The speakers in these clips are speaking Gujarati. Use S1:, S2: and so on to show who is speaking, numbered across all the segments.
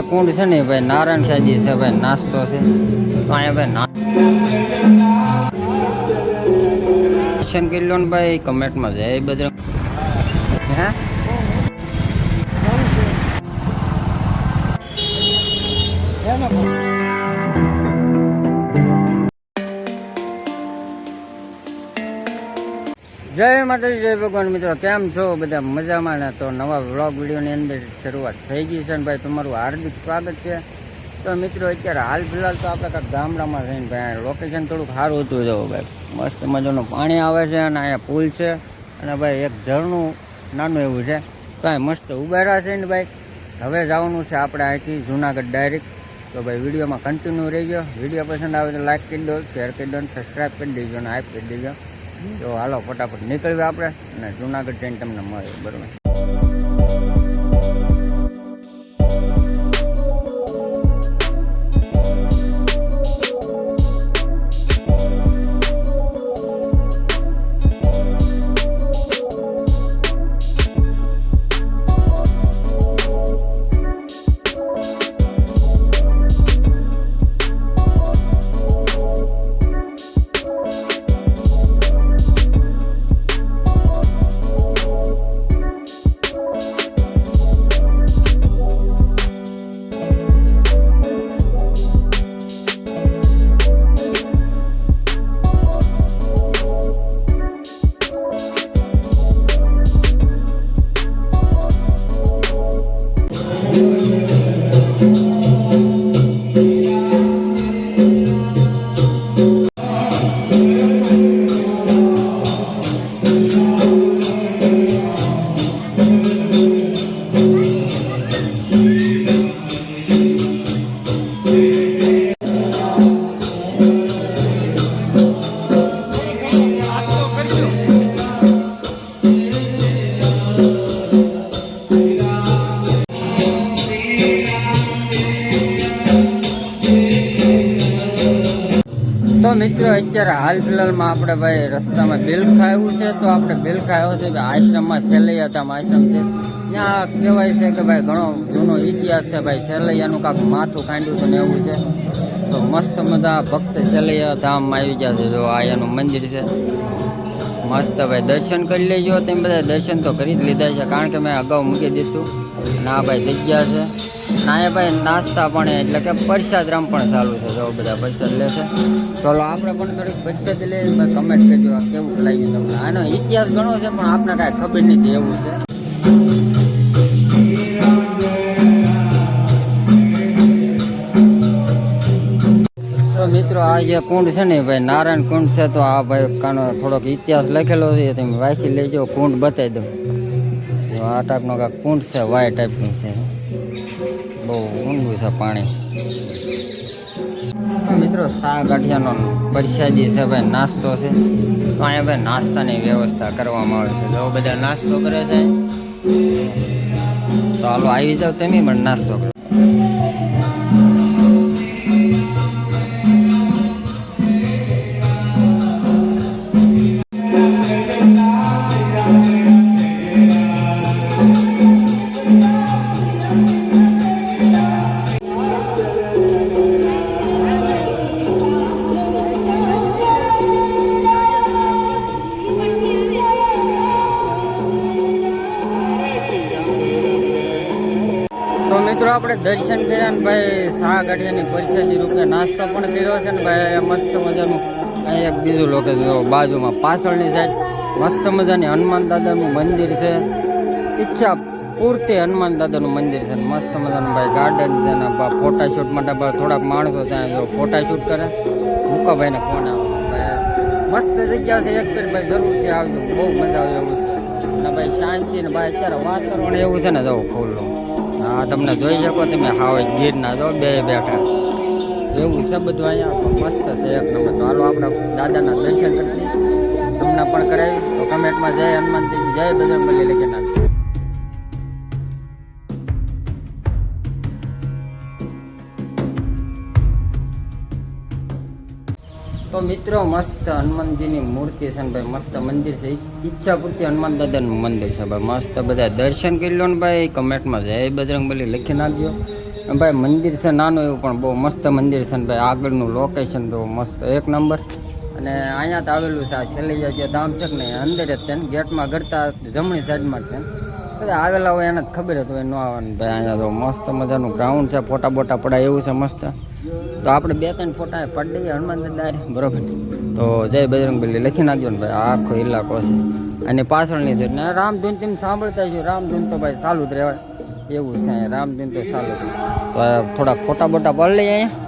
S1: કુંડ છે ને ભાઈ નારાયણ સાજી છે ભાઈ, નાસ્તો છે. અહીંયા ભાઈ ના દર્શન કરી લો ને ભાઈ, કમેન્ટમાં જાય બજરંગ હે? જય માતાજી, જય ભગવાન. મિત્રો, કેમ છો? બધા મજામાં ને? તો નવા વ્લોગ વિડીયોની અંદર શરૂઆત થઈ ગઈ છે ને ભાઈ, તમારું હાર્દિક સ્વાગત છે. તો મિત્રો, અત્યારે હાલ ફિલહાલ તો આપણે કાંઈક ગામડામાં રહીને ભાઈ લોકેશન થોડુંક સારું હતું. જવું ભાઈ, મસ્ત મજાનું પાણી આવે છે અને અહીંયા પુલ છે. અને ભાઈ, એક ઝરણું નાનું એવું છે. તો અહીં મસ્ત ઉભેરા છે ને ભાઈ. હવે જવાનું છે આપણે અહીંથી જુનાગઢ ડાયરેક્ટ તો ભાઈ, વિડીયોમાં કન્ટિન્યુ રહી ગયો વીડિયો પસંદ આવે તો લાઇક કરી દો શેર કરી દો સબસ્ક્રાઈબ કરી દેજો અને હાઈપ કરી દેજો. તો હાલો ફટાફટ નીકળવી આપણે અને જુનાગઢ જઈને તમને મળે બરાબર? મિત્રો, અત્યારે હાલ ફિલહાલમાં આપણે ભાઈ રસ્તામાં બિલ ખાયું છે, તો આપણે બિલખા આવ્યો છે, આશ્રમમાં છેલ્લે હતા આશ્રમ છે. ત્યાં કહેવાય છે કે ભાઈ ઘણો જૂનો ઇતિહાસ છે ભાઈ. સેલૈયાનું કાંક માથું કાંડ્યું હતું ને એવું છે. તો મસ્ત મજા ભક્ત સેલૈયા ધામમાં આવી ગયા છે. જો આ એનું મંદિર છે. મસ્ત ભાઈ. દર્શન કરી લેજો. તેમ બધા દર્શન તો કરી જ લીધા છે. કારણ કે મેં અગાઉ મૂકી દીધું. ના ભાઈ, જગ્યા છે. ના એ ભાઈ, નાસ્તા પણ એટલે કે પ્રસાદ રામ પણ ચાલુ છે. જો બધા પ્રસાદ લે છે. ચાલો, આપણે પણ થોડીક પરસાદ લઈએ. કમેન્ટ કરજો. કેવું લાગ્યું તમને? આનો ઇતિહાસ ઘણો છે, પણ આપણે કાંઈ ખબર નથી એવું છે. તો મિત્રો આ જે કુંડ છે ને ભાઈ, નારાયણ કુંડ છે, તો આ ભાઈ કાનો થોડોક ઇતિહાસ લખેલો છે તમે વાંચી લેજો, કુંડ બતાવી દઉં. આ ટાઈપનો કાંઈક કુંડ છે, વાય ટાઈપનું છે. બહુ ઊંડું છે પાણી. મિત્રો સાગ ગાંઠિયાનો પરસાદી છે ભાઈ, નાસ્તો છે. તો અહીંયા ભાઈ નાસ્તાની વ્યવસ્થા કરવામાં આવે છે. જો બધા નાસ્તો કરે છે. તો હાલો, આવી જાવ તમે પણ નાસ્તો કરો. આપણે દર્શન કર્યા ને ભાઈ શાહ ગાંઠિયાની પરિષદી રૂપે નાસ્તો પણ કર્યો છે ને ભાઈ મસ્ત મજાનું અહીં એક બીજું લોકેશન જો બાજુમાં પાછળની સાઈડ મસ્ત મજાની હનુમાન દાદાનું મંદિર છે. ઈચ્છા પૂરતી હનુમાન દાદાનું મંદિર છે મસ્ત મજાનું ભાઈ ગાર્ડન છે ને ફોટાશૂટ માટે થોડાક માણસો ત્યાં જો ફોટાશૂટ કરે. મુકાભાઈને ફોન આવે ભાઈ. મસ્ત જગ્યા છે એક ભાઈ જરૂરથી આવજો. બહુ મજા આવે એવું છે. અને ભાઈ શાંતિ ને ભાઈ અત્યારે વાતાવરણ એવું છે ને જવું ખુલ્લું. હા, તમને જોઈ શકો તમે હાવ ગીરના જો બે બેઠા. એવું છે બધું અહીંયા મસ્ત છે એક નંબર. તો હાલો આપણે દાદાના દર્શન કરી તમને પણ કરાવી. તો કમેન્ટમાં જય હનુમાનજી, જય બજરંગબલી લખી નાખજો મિત્રો, મસ્ત હનુમાનજીની મૂર્તિ છે ને ભાઈ, મસ્ત મંદિર છે. ઈચ્છા પૂરતી હનુમાન દાદાનું મંદિર છે ભાઈ, મસ્ત બધા દર્શન કરી લો ને ભાઈ, કમેન્ટમાં જય બજરંગબલી લખી નાખજો. ભાઈ, મંદિર છે નાનું એવું, પણ બહુ મસ્ત મંદિર છે ને ભાઈ, આગળનું લોકેશન તો મસ્ત એક નંબર. અને અહીંયા તો આવેલું છે આ શૈલૈયા જે ધામ છે ને અંદર જ તેને ગેટમાં ગરતા જમણી સાઈડમાં તેને બધા આવેલા હોય એને જ ખબર હતું હોય ન આવવાનું ભાઈ, અહીંયા તો મસ્ત મજાનું ગ્રાઉન્ડ છે, ફોટા બોટા પડાય એવું છે મસ્ત. તો આપણે બે ત્રણ ફોટા પડી દઈએ હનુમાન દાદા બરોબર? તો જય બજરંગબલી લખી નાખજો ને ભાઈ આખો ઇલાકો છે અને પાછળની છે ને રામધૂન તેમ સાંભળતા છો રામધૂન તો ભાઈ ચાલુ જ રહેવાય. એવું છે રામધૂન તો ચાલુ તો થોડા ફોટા બોટા પડી લઈએ અહીંયા.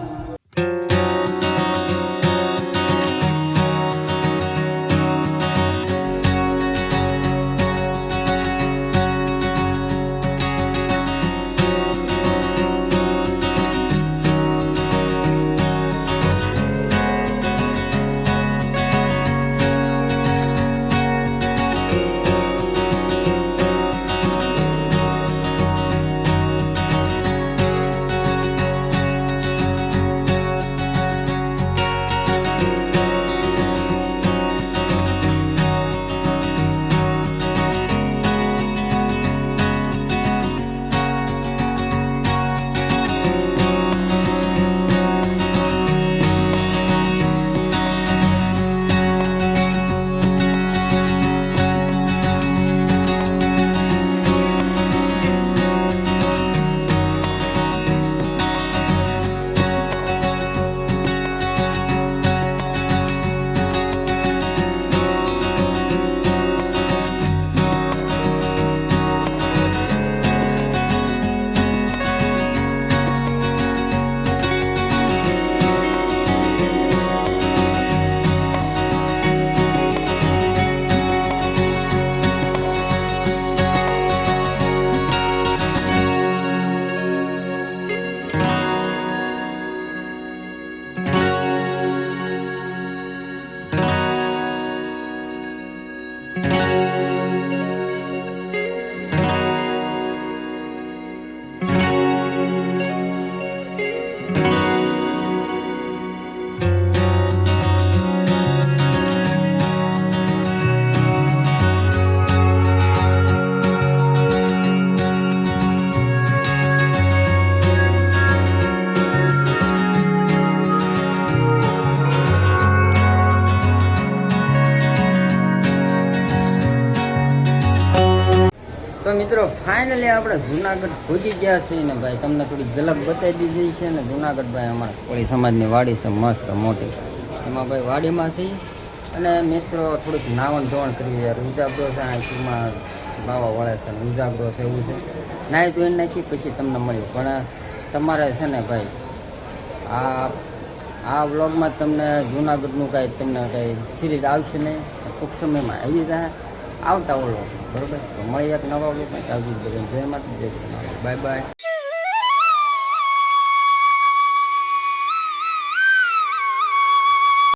S1: મિત્રો ફાઇનલી આપણે જુનાગઢ પહોંચી ગયા છીએ ને ભાઈ, તમને થોડી ઝલક બતાવી દીધી છે ને, જુનાગઢ ભાઈ અમારા કોળી સમાજની વાડી છે, મસ્ત મોટી. એમાં ભાઈ વાડીમાં છીએ અને મિત્રો, થોડુંક નાવણ ધોવણ કરવી યાર ઉજાગરો છે ચીમાં બાવા વળે છે ઉજાગરો છે, એવું છે. નાહી ધોઈને નાખી, પછી તમને મળ્યું પણ તમારે છે ને ભાઈ, આ આ વ્લોગમાં તમને જુનાગઢનું કાંઈ તમને કાંઈ સિરીઝ આવશે નહીં. ટૂંક સમયમાં આવી જાય. આવતા ઓલો બરોબર? તો મળી એક નવા વ્લોગમાં આવજો બધા જય બાય બાય.